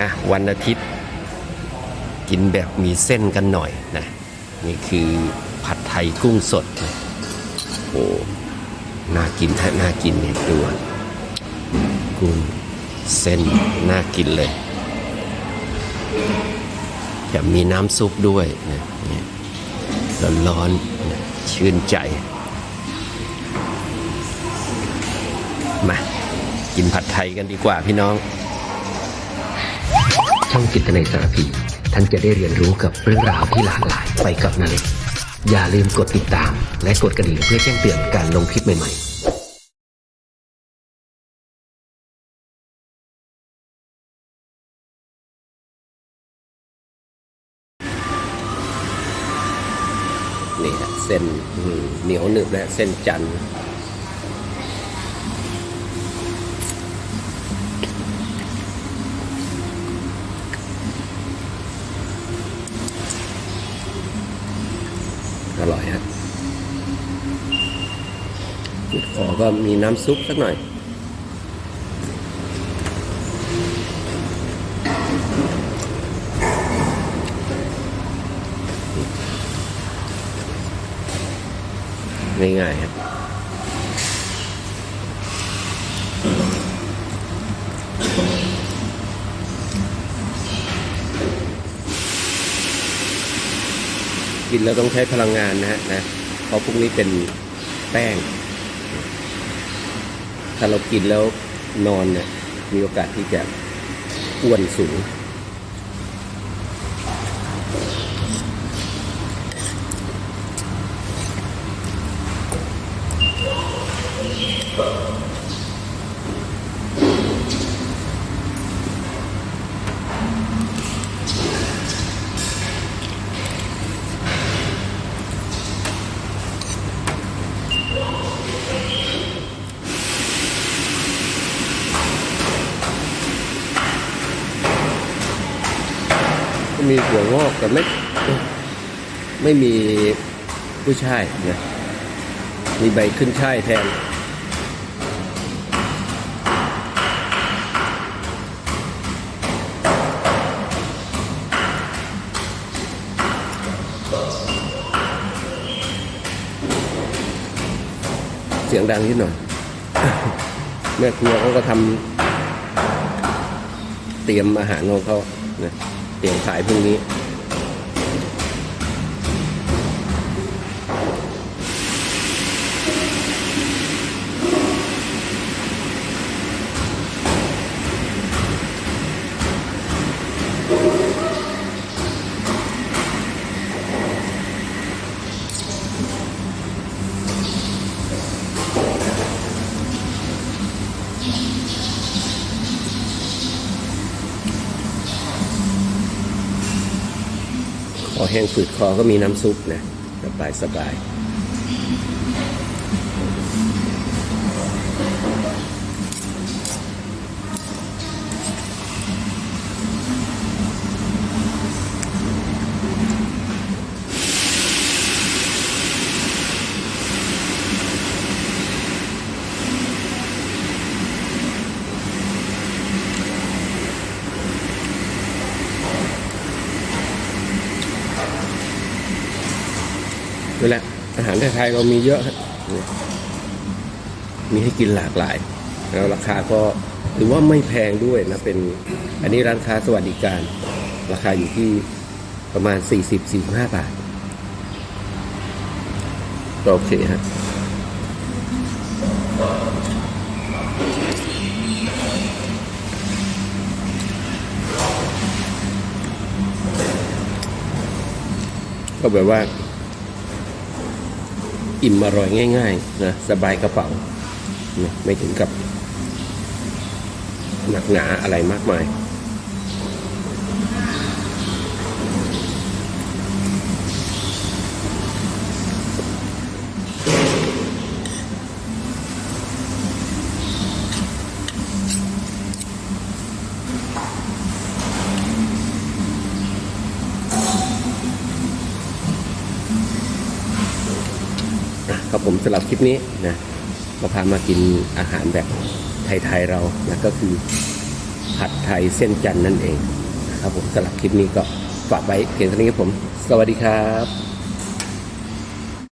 อะวันอาทิตย์ กินแบบมีเส้นกันหน่อยนะนี่คือผัดไทยกุ้งสดนะโอ้น่ากินฮะน่ากินเนี่ยดูกุ้งเส้นน่ากินเลยแถมมีน้ำซุปด้วยนะเนี่ยร้อนๆนะชื่นใจมากินผัดไทยกันดีกว่าพี่น้อง ช่องจิตในสารพี ท่านจะได้เรียนรู้กับเรื่องราวที่หลากหลายไปกับนาเล็กอย่าลืมกดติดตาม และกดกระดิ่งเพื่อแจ้งเตือนการลงคลิปใหม่ๆนี่เส้นอืมเหนียวหนึบและเส้นจันทร์อร่อยฮะ จุดขอก็มีน้ำซุปสักหน่อย ง่ายๆครับกินแล้วต้องใช้พลังงานนะฮะนะเพราะพวกนี้เป็นแป้ง ถ้าเรากินแล้วนอนเนี่ยมีโอกาสที่จะอ้วนสูง มีหัวงอกแต่ไม่ไม่มีผู้ชายนะมีใบขึ้นช่ายแทน เสียงดังนิดหน่อย แม่ครัวเขาก็ทำเตรียมอาหารของเขานะ เตรียมขายพรุ่งนี้ คอแห้งฝืดคอก็มีน้ำซุปนะสบายสบาย นี่แหละอาหารไทยเรามีเยอะ มีให้กินหลากหลาย แล้วราคาก็ถือว่าไม่แพงด้วยนะเป็นอันนี้ร้านค้าสวัสดิการ ราคาอยู่ที่ประมาณ 40-45 บาท โอเคฮะก็แบบว่า อิ่มอร่อยง่ายๆนะสบายกระเป๋านะไม่ถึงกับหนักหนาอะไรมากมาย ครับผมสำหรับคลิปนี้นะก็พามากินอาหารแบบไทยๆเรานะก็คือผัดไทยเส้นจันนั่นเองนะครับผมสำหรับคลิปนี้ก็ฝากไว้เพียงเท่านี้ครับผม สวัสดีครับ